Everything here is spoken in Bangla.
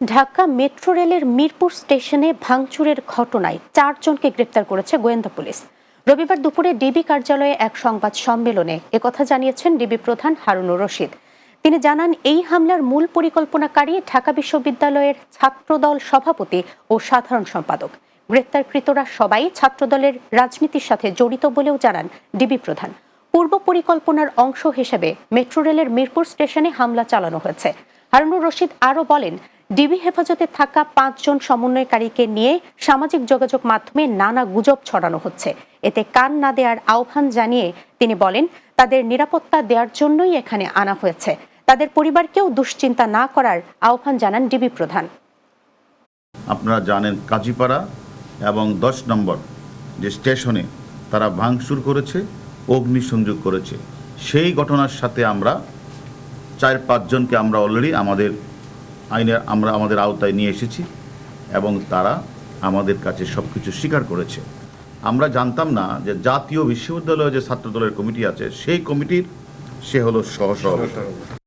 ঢাকা মেট্রো রেলের মিরপুর স্টেশনে ভাঙচুরের ঘটনায় চারজনকে গ্রেপ্তার করেছে গোয়েন্দা পুলিশ। রবিবার দুপুরে ডিবি কার্যালয়ে এক সংবাদ সম্মেলনে একথা জানিয়েছেন ডিবি প্রধান হারুনুর রশিদ। তিনি জানান, এই হামলার মূল পরিকল্পনাকারী ঢাকা বিশ্ববিদ্যালয়ের ছাত্রদল সভাপতি ও সাধারণ সম্পাদক। গ্রেপ্তারকৃতরা সবাই ছাত্রদলের রাজনীতির সাথে জড়িত বলেও জানান ডিবি প্রধান। পূর্ব পরিকল্পনার অংশ হিসেবে মেট্রো রেলের মিরপুর স্টেশনে হামলা চালানো হয়েছে। হারুনুর রশিদ আরও বলেন, ডিবি হেফাজতে থাকা পাঁচজন সমন্বয়কারীকে নিয়ে সামাজিক যোগাযোগ মাধ্যমে নানা গুজব ছড়ানো হচ্ছে। এতে কান না দেওয়ার আহ্বান জানিয়ে তিনি বলেন, তাদের নিরাপত্তা দেওয়ার জন্যই এখানে আনা হয়েছে। তাদের পরিবারকেও দুশ্চিন্তা না করার আহ্বান জানান ডিবি প্রধান। আপনারা জানেন কাজীপাড়া এবং দশ নম্বর যে স্টেশনে তারা ভাঙচুর করেছে, অগ্নিসংযোগ করেছে। সেই ঘটনার সাথে আমরা চার পাঁচজনকে আমরা অলরেডি আমাদের আইনের, আমরা আমাদের আওতায় নিয়ে এসেছি এবং তারা আমাদের কাছে সব কিছু স্বীকার করেছে। আমরা জানতাম না যে জাতীয় বিশ্ববিদ্যালয়ে যে ছাত্রদলের কমিটি আছে, সেই কমিটির সে হলো সহসভাপতি।